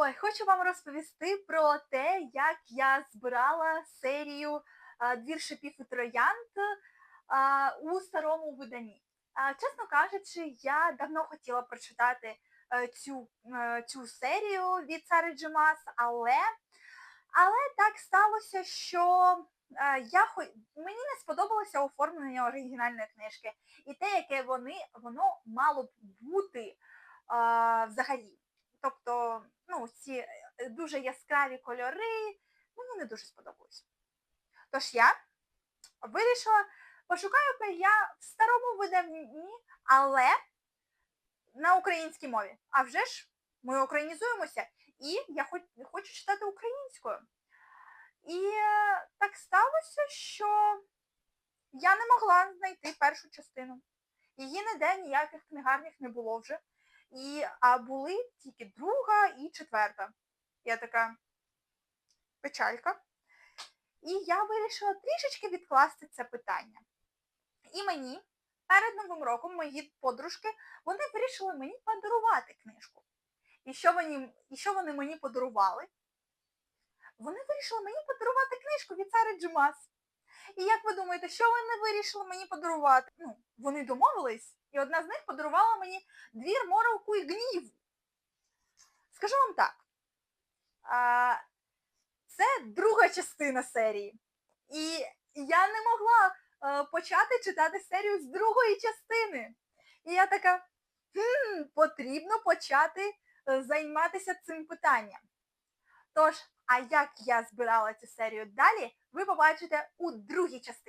Ой, хочу вам розповісти про те, як я збирала серію двір шипів і троянд у старому виданні. Чесно кажучи, я давно хотіла прочитати е, цю, е, цю серію від Сари Джимас, але, але так сталося, що е, я мені не сподобалося оформлення оригінальної книжки. І те, яке вони, воно мало б бути взагалі. Тобто, ну, ці е, дуже яскраві кольори мені не дуже сподобалось. Тож я вирішила, пошукаю-ка я в старому видавні, але на українській мові. А вже ж ми українізуємося, і я хоч, хочу читати українською. І е, так сталося, що я не могла знайти першу частину. Її ніде ніяких книгарнях не було вже. І, а були тільки друга і четверта. Я така печалька. І я вирішила трішечки відкласти це питання. І мені перед Новим роком мої подружки вони вирішили мені подарувати книжку. І що вони, і що вони мені подарували? Вони вирішили мені подарувати книжку від Сари Джимас. І як ви думаєте, що вони вирішили мені подарувати? Ну, вони домовились, і одна з них подарувала мені двір мороку і гніву. Скажу вам так. Це друга частина серії. І я не могла е, почати читати серію з другої частини. І я така, хм, потрібно почати е, займатися цим питанням. Тож, а як я збирала цю серію далі, ви побачите у другій частині.